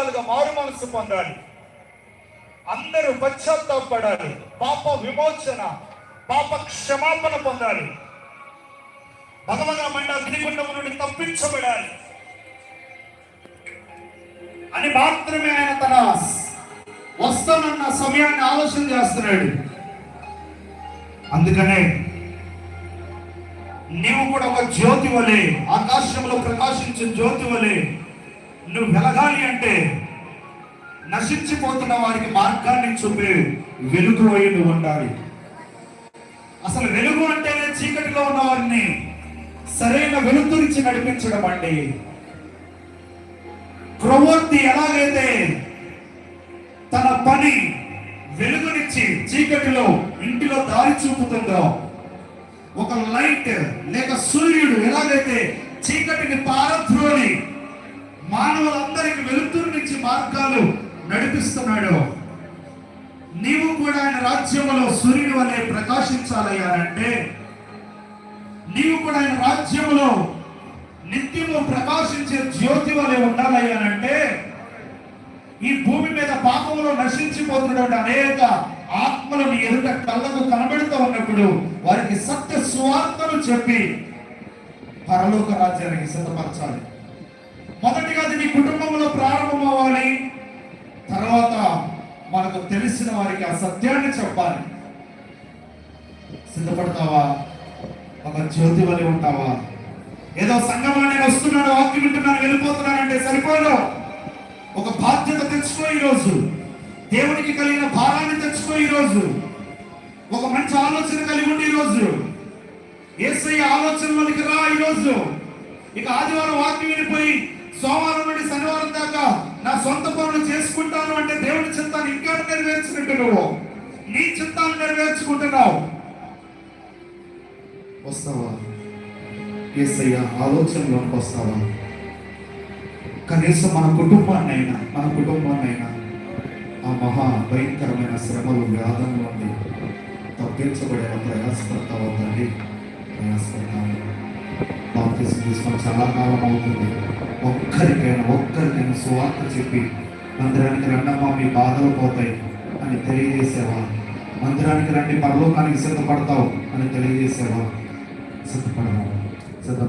వాళ్ళుగా మారు మనసు పొందాలి. అందరూ పశ్చాత్తాపడాలి. పాప విమోచన పాప క్షమాపణ పొందాలి. భగవద మండ అగ్నిగుండం నుండి తప్పించబడాలి. అని మాత్రమే ఆయన తన వస్తానన్న సమయాన్ని ఆలోచన చేస్తున్నాడు. అందుకనే నీవు కూడా ఒక జ్యోతి వలె ఆకాశంలో ప్రకాశించే జ్యోతి వలె నువ్వు వెలగాలి అంటే నశించిపోతున్న వారికి మార్గాన్ని చూపే వెలుగు అయి నువ్వు ఉండాలి. అసలు వెలుగు అంటేనే చీకటిలో ఉన్న వారిని సరైన వెలుతురించి నడిపించడం అండి. ప్రవృత్తి ఎలాగైతే తన పని వెలుగునిచ్చి చీకటిలో ఇంటిలో దారి చూపుతుందో ఒక లైట్ లేక సూర్యుడు ఎలాగైతే చీకటిని పార మానవులందరికి వెలుతురునిచ్చి మార్గాలు నడిపిస్తున్నాడు. నీవు కూడా ఆయన రాజ్యములో సూర్యుని వలె ప్రకాశించాలయ్యానంటే నీవు కూడా ఆయన రాజ్యములో నిత్యము ప్రకాశించే జ్యోతి వలె ఉండాలయ్యానంటే ఈ భూమి మీద పాపములో నశించిపోతున్నటువంటి అనేక ఆత్మలను ఎదుట కళ్ళకు కనబడుతూ ఉన్నప్పుడు వారికి సత్య సువార్తను చెప్పి పరలోక రాజ్యానికి సిద్ధపరచాలి. మొదటిగా మీ కుటుంబంలో ప్రారంభం అవ్వాలి. తర్వాత మనకు తెలిసిన వారికి ఆ సత్యాన్ని చెప్పాలి. సిద్ధపడతావా? ఒక జ్యోతి వలె ఉంటావా? ఏదో సంఘంలో నేను వస్తున్నాను వాక్యం వింటున్నాను వెళ్ళిపోతున్నానంటే సరిపోదు. ఒక బాధ్యత తెచ్చుకో ఈరోజు. దేవునికి కలిగిన భారాన్ని తెచ్చుకో ఈరోజు. ఒక మంచి ఆలోచన కలిగి ఉండి ఈరోజు. ఏసై ఆలోచనలోనికి రా ఈరోజు. ఇక ఆదివారం వాక్యం వెళ్ళిపోయి సోమవారం నుండి శనివారం దాకా నా సొంత పనులు చేసుకుంటాను అంటే దేవుని చిత్తాన్ని ఇంకా నెరవేర్చినట్టు నువ్వు? నీ చిత్తాన్ని నెరవేర్చుకుంటున్నావు. వస్తావా? ఏసయ్య ఆలోచనలోకి వస్తావా? కనీసం మన కుటుంబాన్ని అయినా మన కుటుంబాన్ని అయినా ఆ మహా భయంకరమైన శ్రమలు వ్యాధం నుండి తప్పించబడేలా ప్రయాసపడతావద్దండి తండ్రి బాప్తిసం తీసుకున్న చాలా కాలం అవుతుంది ఒక్కరికైనా ఒక్కరికైనా సువార్త చెప్పి మందిరానికి రండమ్మా మీ బాధలు పోతాయి అని తెలియజేసేవా మందిరానికి రండి పరలోకానికి సిద్ధపడతావు అని తెలియజేసేవా సిద్ధపడము